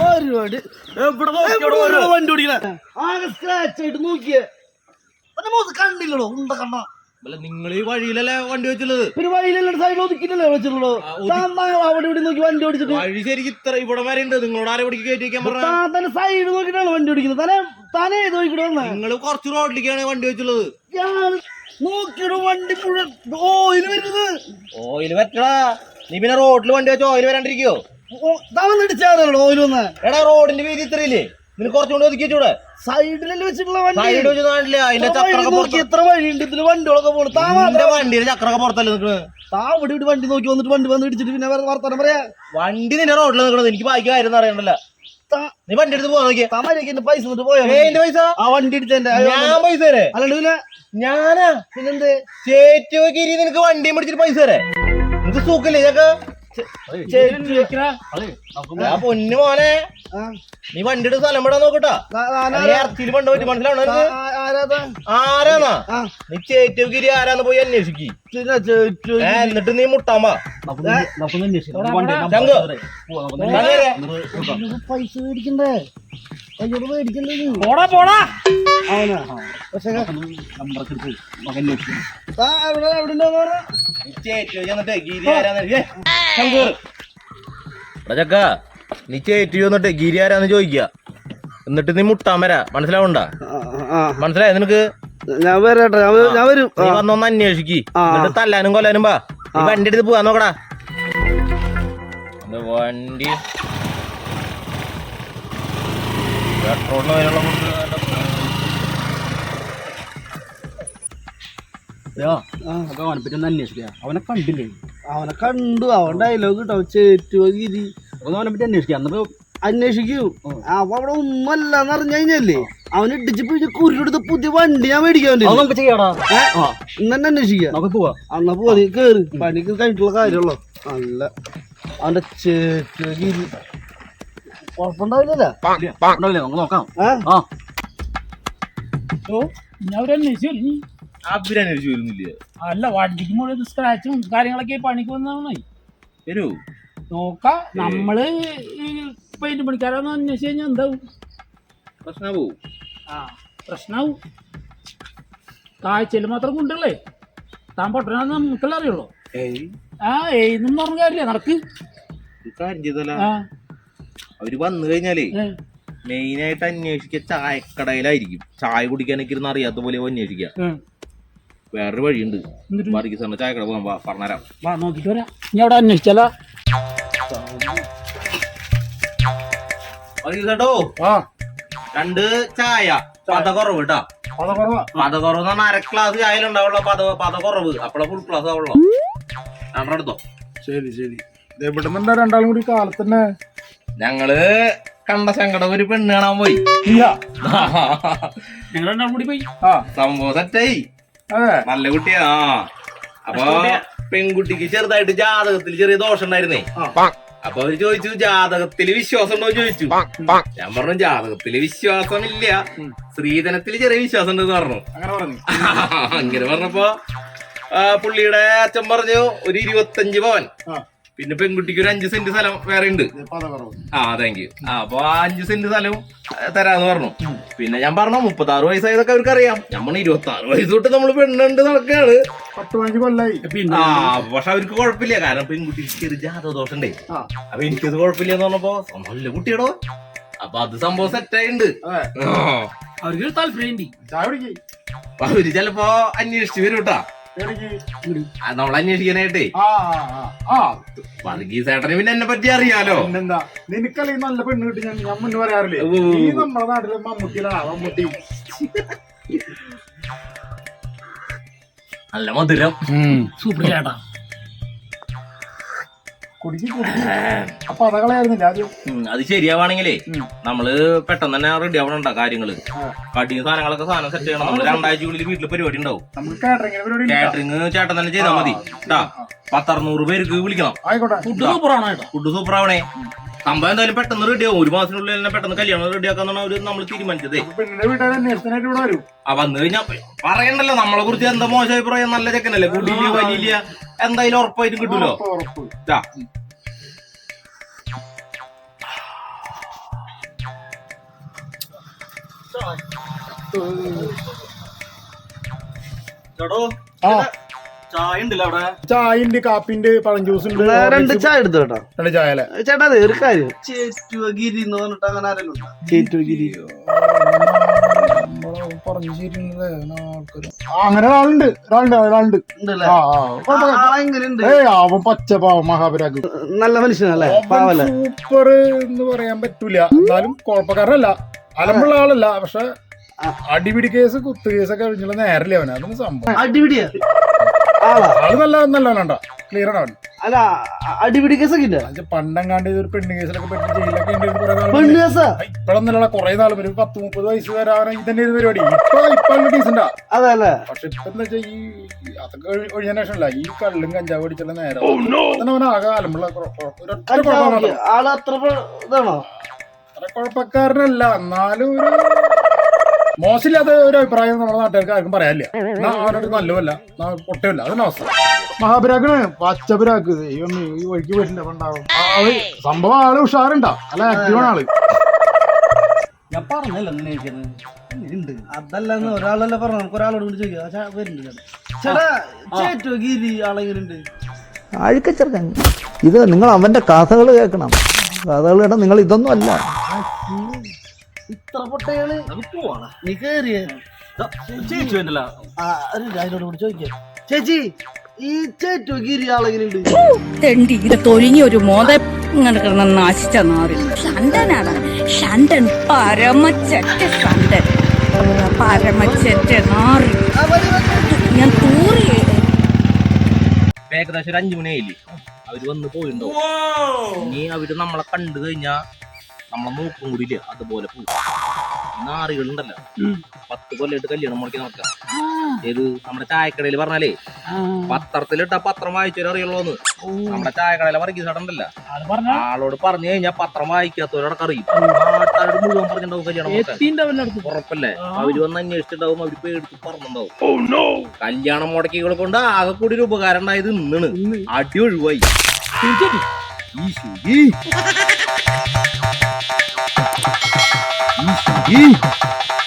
പരിപാടി എവിടെ വണ്ടി ഓടിക്കണ ആകെ സ്ക്രാച്ച് ആയിട്ട് നോക്കിയേ അവന്റെ മുഖത്ത് കണ്ടില്ലടോ ഉണ്ട കണ്ണ നിങ്ങൾ ഈ വഴിയിലല്ലേ വണ്ടി വെച്ചുള്ളത് പിന്നെ വഴിയിലല്ല സൈഡിൽ ഒതുക്കിട്ടല്ലേ വെച്ചിട്ടുള്ളൂ അവിടെ ഇവിടെ നോക്കി വണ്ടി ഓടിച്ചിട്ട്. വഴി ശരിക്കും ഇത്ര ഇവിടെ വരെ ഉണ്ട്. നിങ്ങളോട് ആരെ പിടിക്ക് കയറ്റി വെക്കാൻ പറഞ്ഞ? തന്നെ സൈഡ് നോക്കിട്ടാണ് വണ്ടി ഓടിക്കുന്നത്. തന്നെ താനേ ഏത് നോക്കിട്ട് നിങ്ങൾ കുറച്ച് റോഡിലേക്കാണ് വണ്ടി വെച്ചുള്ളത് ഞാൻ നോക്കിയിടും വണ്ടി മുഴുവൻ ഓയിൽ വരുന്നത്. ഓയിൽ പറ്റടാ നീ പിന്നെ റോഡിൽ വണ്ടി വെച്ച് ഓയിൽ വരാണ്ടിരിക്കോ? താൻ ഓയിൽ വന്ന്. എടാ റോഡിന്റെ വീതി ഇത്രയില്ലേ? നിനക്ക് സൈഡിലല്ലേ വെച്ചിട്ടുള്ള വണ്ടി? സൈഡ് വെച്ച് കാണില്ല. അതിന്റെ ചക്രൊക്കെ വഴി ചക്രമൊക്കെ നോക്കി പുറത്ത് എത്ര വഴിയുണ്ട്. ഇതിൽ വണ്ടികളൊക്കെ പോണു. താൻ നിന്റെ വണ്ടിയുടെ ചക്രൊക്കെ പുറത്തല്ലേ നിൽക്കുന്നത് താ ഇവിടെ ഇവിടെ വണ്ടി നോക്കി വന്നിട്ട് വണ്ടി വന്ന് ഇടിച്ചിട്ട് പിന്നെ വേറെ പറയാ. വണ്ടി നിന്റെ റോഡിൽ നിൽക്കണത് എനിക്ക് ബാക്കി കാര്യം അറിയണ്ടല്ല. നീ വണ്ടി എടുത്ത് പോവാ നോക്കിയേ. താൻ മര്യാദയ്ക്ക് എന്റെ പൈസ എന്നിട്ട് പോയാ എന്റെ പൈസ? ആ വണ്ടി ഞാൻ പൈസ തരേ. അല്ലാണ്ട് പിന്നെ? ഞാനാ? പിന്നെന്ത്? ചേറ്റു കിരി നിനക്ക് വണ്ടിയും പിടിച്ചിട്ട് പൈസ തരേ. എന്ത് സൂക്കല്ലേ ഇതൊക്കെ? പൊന്നു മോനെ. നീ വണ്ടിയുടെ സ്ഥലം വിടാൻ നോക്കട്ടാ. ഇറച്ചിയിൽ പണ്ട് പറ്റി മനസ്സിലാവണോ? ആരാന്നാ? നീ ചേറ്റുകിരി ആരാന്ന് പോയി അന്വേഷിക്ക്. എന്നിട്ട് നീ മുട്ടാമ്പാ പൈസ മേടിക്കണ്ടേ? പോടാ പോടാ. അവനാ പക്ഷേ താ എവിടെ ഉണ്ടോന്ന് പറഞ്ഞ? ചക്ക നീ ചേറ്റു ചെന്നിട്ട് ഗിരി ആരാന്ന് ചോദിക്കുക എന്നിട്ട് നീ മുട്ടാൻ വരാ മനസ്സിലാവണ്ട മനസ്സിലായ നിനക്ക്? ഞാൻ വരട്ടെ ഞാൻ വരും. നീ വന്നൊന്ന് അന്വേഷിക്ക്. എന്നിട്ട് തല്ലാനും കൊല്ലാനും വാ. നീ വണ്ടി എടുത്ത് പോവാൻ നോക്കടാ. വണ്ടി? പെട്രോളിന് വിലയുള്ള കൊടുത്ത് ആ. അവനെ കണ്ടില്ലേ? അവനെ കണ്ടു. അവൻ ഡയലോഗ് കിട്ടോ ചേറ്റു ഗിരി. അപ്പൊ അവനെ പറ്റി അന്വേഷിക്കാം. എന്നിട്ട് അന്വേഷിക്കൂ. അവ അവിടെ ഒന്നുമല്ല എന്ന് അറിഞ്ഞു കഴിഞ്ഞല്ലേ? അവൻ ഇടിച്ച് പിടിച്ച് കുരുടെടുത്ത് പുതിയ വണ്ടി ഞാൻ മേടിക്കാൻ വേണ്ടി. നമുക്ക് ചെയ്യാടാ. ഇന്ന് തന്നെ അന്വേഷിക്കാം. നമുക്ക് പോവാ. അന്നാ പോ നീ കേറ്. പണിക്ക് കഴിഞ്ഞിട്ടുള്ള കാര്യമുള്ളൂ. അല്ല അവന്റെ ചേറ്റു ഗിരി. കുഴപ്പമുണ്ടാവില്ലല്ലേ? നമുക്ക് നോക്കാം? ആ. ഞാൻ ഒരു അന്വേഷിച്ചു. ഇനി അവരന്വേഷിച്ചു വരുന്നില്ല അല്ല വണ്ടിക്ക് മുഴുവൻ സ്ക്രാച്ചും കാര്യങ്ങളൊക്കെ പണിക്ക് വന്നതാണ്? വരൂ. നോക്ക നമ്മൾ ഈ പെയിന്റ് പണിക്കാരാന്ന് അന്വേഷിച്ച് കഴിഞ്ഞാൽ എന്താവും? പ്രശ്നമാവൂ ആ പ്രശ്നമാവും കാഴ്ചയിൽ മാത്രം കൊണ്ടല്ലേ താൻ പൊട്ടനാന്ന് നമുക്കല്ലേ അറിയുള്ളൂ. ആ ഏന്നും പറഞ്ഞ കാര്യമില്ല നടക്ക്. കാര്യം ചെയ്തല്ല അവർ വന്നു കഴിഞ്ഞാലേ മെയിനായിട്ട് അന്വേഷിക്കുക ചായക്കടയിലായിരിക്കും. ചായ കുടിക്കാനൊക്കെ ഇരുന്ന് അറിയാത്ത പോലെ അന്വേഷിക്കുക. വേറൊരു വഴിയുണ്ട്. ബാരിക്ക് സാറിന് ചായക്കട പോകാൻ പറഞ്ഞുതരാം. വാ നോക്കിട്ട് വരാം. ഇനി അവിടെ അന്വേഷിച്ചാലോ. ചേട്ടോ ആ. രണ്ട് ചായ. പത കുറവ് കേട്ടാ അതാ കുറവാ പത കുറവ് എന്ന് പറഞ്ഞാൽ അര ക്ലാസ് ചായയിൽ ഉണ്ടാവുള്ള പത പത കുറവ് അപ്പളെ ഫുൾ ക്ലാസ് ആവുള്ളൂ. രണ്ടെടുത്തോ ശരി ശരി. ഇവിടെ നിന്നാ രണ്ടാളും കൂടി കാലത്തന്നെ? ഞങ്ങൾ കണ്ട സങ്കടം ഒരു പെണ്ണ് കാണാൻ പോയി. ഞങ്ങൾ രണ്ടാളും കൂടി പോയി. ആ സംഭവം സെറ്റായി നല്ല കുട്ടിയാ. ആ. അപ്പൊ പെൺകുട്ടിക്ക് ചെറുതായിട്ട് ജാതകത്തിൽ ചെറിയ ദോഷം ഉണ്ടായിരുന്നേ അപ്പൊ അവർ ചോദിച്ചു ജാതകത്തിൽ വിശ്വാസം ഉണ്ടോ എന്ന് ചോദിച്ചു. ഞാൻ പറഞ്ഞു ജാതകത്തിൽ വിശ്വാസമില്ല. സ്ത്രീധനത്തിൽ ചെറിയ വിശ്വാസം ഉണ്ടെന്ന് പറഞ്ഞു. അങ്ങനെ പറഞ്ഞു. അങ്ങനെ പറഞ്ഞപ്പോ പുള്ളിയുടെ അച്ഛൻ പറഞ്ഞു ഒരു ഇരുപത്തഞ്ച് പവൻ. പിന്നെ പെൺകുട്ടിക്ക് ഒരു അഞ്ച് സെന്റ് സ്ഥലം വേറെ ഉണ്ട് ആ താങ്ക് യു ആ അപ്പൊ ആ അഞ്ച് സെന്റ് സ്ഥലവും തരാന്ന് പറഞ്ഞു. പിന്നെ ഞാൻ പറഞ്ഞു മുപ്പത്തി ആറ് വയസ്സായതൊക്കെ അവർക്ക് അറിയാം ഞാൻ പറഞ്ഞു ഇരുപത്തി ആറ് വയസ്സ് തൊട്ട് നമ്മൾ പെണ്ണുണ്ട് നടക്കുകയാണ് പത്ത് പതിനഞ്ച് കൊല്ലായി. ആ പക്ഷെ അവർക്ക് കുഴപ്പമില്ല. കാരണം പെൺകുട്ടിക്ക് ചെറിയ ജാതക ദോഷം ഉണ്ടേ അപ്പൊ എനിക്കത് കുഴപ്പമില്ല എന്ന് പറഞ്ഞപ്പോ നല്ല കുട്ടിയടോ. അപ്പൊ അത് സംഭവം സെറ്റായിണ്ട് അവർക്ക് താല്പര്യം അവർ ചിലപ്പോ അന്വേഷിച്ചു വരും കേട്ടാ ആ വർഗീസ് ഏട്ടനെ പിന്നെ എന്നെ പറ്റി അറിയാലോ. പിന്നെന്താ? നിനക്കല്ലേ നല്ല പെണ്ണ് കിട്ടി? ഞാൻ ഞാൻ മുന്നേ പറയാറില്ലേ? നീ നമ്മുടെ നാട്ടിലെ മമ്മൂട്ടിയിലാണ് മമ്മൂട്ടി. നല്ല മധുരം. സൂപ്പർ ചേട്ടാ. കുടിക്ക് കുടിക്ക് അപ്പൊ അതകളായിരുന്നില്ല ആദ്യം ഉം, അത് ശരിയാവാണെങ്കിലേ നമ്മൾ പെട്ടെന്ന് തന്നെ റെഡി ആവണണ്ട കാര്യങ്ങൾ? കടിയും സാധനങ്ങളൊക്കെ സാധനം സെറ്റ് ചെയ്യണം. നമ്മൾ രണ്ടാഴ്ചക്കുള്ളിൽ വീട്ടിൽ പരിപാടി ഉണ്ടാവും. നമുക്ക് കാറ്ററിംഗ് പരിപാടി. കാറ്ററിങ് ചേട്ടൻ തന്നെ ചെയ്താൽ മതി. കേട്ടാ പത്തറുന്നൂറ് പേർക്ക് വിളിക്കണം. ആയിക്കോട്ടെ. ഫുഡ് സൂപ്പറാണ് ചേട്ടാ ഫുഡ് സൂപ്പർ ആവണേ. സംഭവം എന്തായാലും പെട്ടെന്ന് റെഡി ആവും. ഒരു മാസത്തിനുള്ളിൽ തന്നെ പെട്ടെന്ന് കല്യാണം റെഡിയാക്കാന്നാണ് അവർ നമ്മൾ തീരുമാനിച്ചതേ. പെണ്ണിന്റെ വീട്ടുകാർ അന്വേഷണത്തിനായിട്ട് ഇവിടെ വരും. ആ വന്നു കഴിഞ്ഞാ പറയണ്ടല്ലോ നമ്മളെ കുറിച്ച് എന്താ മോശം അഭിപ്രായം? നല്ല ചെക്കനല്ലേ? കുടിയില്ല വലിയില്ല? എന്തായാലും ഉറപ്പായിട്ടും കിട്ടൂലോ. ചേട്ടോ ചായ ഉണ്ടല്ലോ അവിടെ? ചായണ്ട് കാപ്പിണ്ട് പഴം ജ്യൂസ് ഉണ്ട് രണ്ട് ചായ എടുത്തു കേട്ടോ രണ്ട് ചായ അല്ലേ? ചേട്ടാ തീർക്കാര് ഒരു കാര്യം. ചേറ്റുവഗിരി എന്ന് പറഞ്ഞിട്ട് അങ്ങനെ ആരെങ്കിലും ഉണ്ടോ? പറഞ്ഞു അങ്ങനെ ഒരാളുണ്ട്. ഒരാളുണ്ട് ഒരാളുണ്ട്. അവൻ പച്ച പാവം മഹാപരാഗ്. നല്ല മനുഷ്യനല്ലേ? പാവല്ലേ? സൂപ്പർ എന്ന് പറയാൻ പറ്റൂല. എന്നാലും കുഴപ്പക്കാരനല്ല. അലമ്പുള്ള ആളല്ല. പക്ഷെ അടിപിടി കേസ് കുത്ത് കേസൊക്കെ കഴിഞ്ഞുള്ള നേരല്ലേ അവന്. അതൊന്നും സംഭവം. അടിപിടിയാ? ആൾ നല്ല നല്ലവനാണ്ട ക്ലിയർ ആണ് അവൻ. അല്ല അടിപിടി കേസൊക്കെ ഇല്ല പണ്ടങ്ങാണ്ട് ഒരു പെണ്ണ് കേസിലൊക്കെ പെട്ട് ജയിലൊക്കെ പെണ്ണ് കേസ്? ഇപ്പഴൊന്നുമല്ല കുറെ നാൾ ഒരു പത്ത് മുപ്പത് വയസ്സ് വരെ അവൻ ഇതന്നെ ഒരു പരിപാടി. ഇപ്പൊ ഇപ്പൊ ഡീസന്റാ അതെ അല്ലേ? പക്ഷെ ഇപ്പൊ എന്താ വെച്ചാൽ ഈ അതൊക്കെ ഒഴിഞ്ഞ ശേഷം ശേഷമല്ല ഈ കള്ളും കഞ്ചാവ് അടിച്ചുള്ള നേരം. അവൻ ആകെ അലമ്പുള്ള. ആൾ അത്ര ഇതാണോ? അത്ര കുഴപ്പക്കാരനല്ല. എന്നാലും ഒരു മോശമില്ലാത്ത ഒരു അഭിപ്രായം നമ്മുടെ നാട്ടുകാർക്ക് ആർക്കും പറയാനില്ല. അവനോട് നല്ലതല്ല. പൊട്ടല്ല അതാണ് അവസ്ഥ മഹാപുരാക്കാണ് പച്ചപുരാക്ക് ദൈവം ഈ വഴിക്ക് പോയിട്ടില്ല പണ്ടാവും സംഭവം ആൾ ഉഷാറുണ്ടാ. അല്ല ആക്റ്റീവാണ് ആൾ. ഞാൻ പറഞ്ഞല്ലോ അങ്ങനെ ഉണ്ട്. അതല്ലെന്ന് ഒരാളല്ല പറഞ്ഞു നമുക്ക് ഒരാളോട് കൂടി ചോദിക്കാം. വരുന്നുണ്ട് ചേട്ടാ ചേട്ടാ ചേറ്റുവഗിരി ആളെങ്ങനെയുണ്ട് അഴുക്കച്ചെറുക്കൻ ഇത് നിങ്ങൾ അവന്റെ കഥകൾ കേൾക്കണം. കഥകൾ കേട്ടാൽ നിങ്ങൾ ഇതൊന്നും അല്ല. ഇത്ര പൊട്ടയാണ് നീ കേറിയ. ചേച്ചി അതിനോട് കൂടി ചോദിക്കാം. ചേച്ചി തൊലിഞ്ഞ ഒരു മോത ഇങ്ങനെ കിടന്ന നാശിച്ച നാറി. ഷണ്ടനാണ് ഷണ്ടൻ പരമച്ചറ്റ ഷണ്ടൻ പരമച്ചറ്റ നാറി. ഞാൻ തൂറി ഏകദേശം ഒരു അഞ്ചു മണിയായില്ലേ? അവർ വന്ന് പോയിണ്ടോ? ഇനി അവർ നമ്മളെ കണ്ടു കഴിഞ്ഞാ നമ്മളെ നോക്കും കൂടി അതുപോലെ പോകും നാറികളുണ്ടല്ലോ പത്ത് കൊല്ലിട്ട് കല്യാണം മുടക്കി നടക്കാം. ഏത് നമ്മുടെ ചായക്കടയിൽ പറഞ്ഞാലേ പത്രത്തിലിട്ട പത്രം വായിച്ചവരെ അറിയുള്ളൂന്ന്. നമ്മുടെ ചായക്കടയിലെ വർഗീസ് പറഞ്ഞ? ആളോട് പറഞ്ഞു കഴിഞ്ഞാൽ പത്രം വായിക്കാത്തവരോടൊക്കെ അറിയും. നാട്ടുകാരോട് മുഴുവൻ പറഞ്ഞിട്ടുണ്ടാവും കല്യാണം ഉറപ്പല്ലേ? അവർ വന്ന് അന്വേഷിച്ചിട്ടുണ്ടാവും അവർ പേടിച്ച് പറഞ്ഞിട്ടുണ്ടാവും. കല്യാണം മുടക്കികളെ കൊണ്ട് ആകെ കൂടി ഒരു ഉപകാരം ഉണ്ടായത് ഇന്നാണ് അടി ഒഴിവായി. തീർച്ചയായിട്ടും. Ih!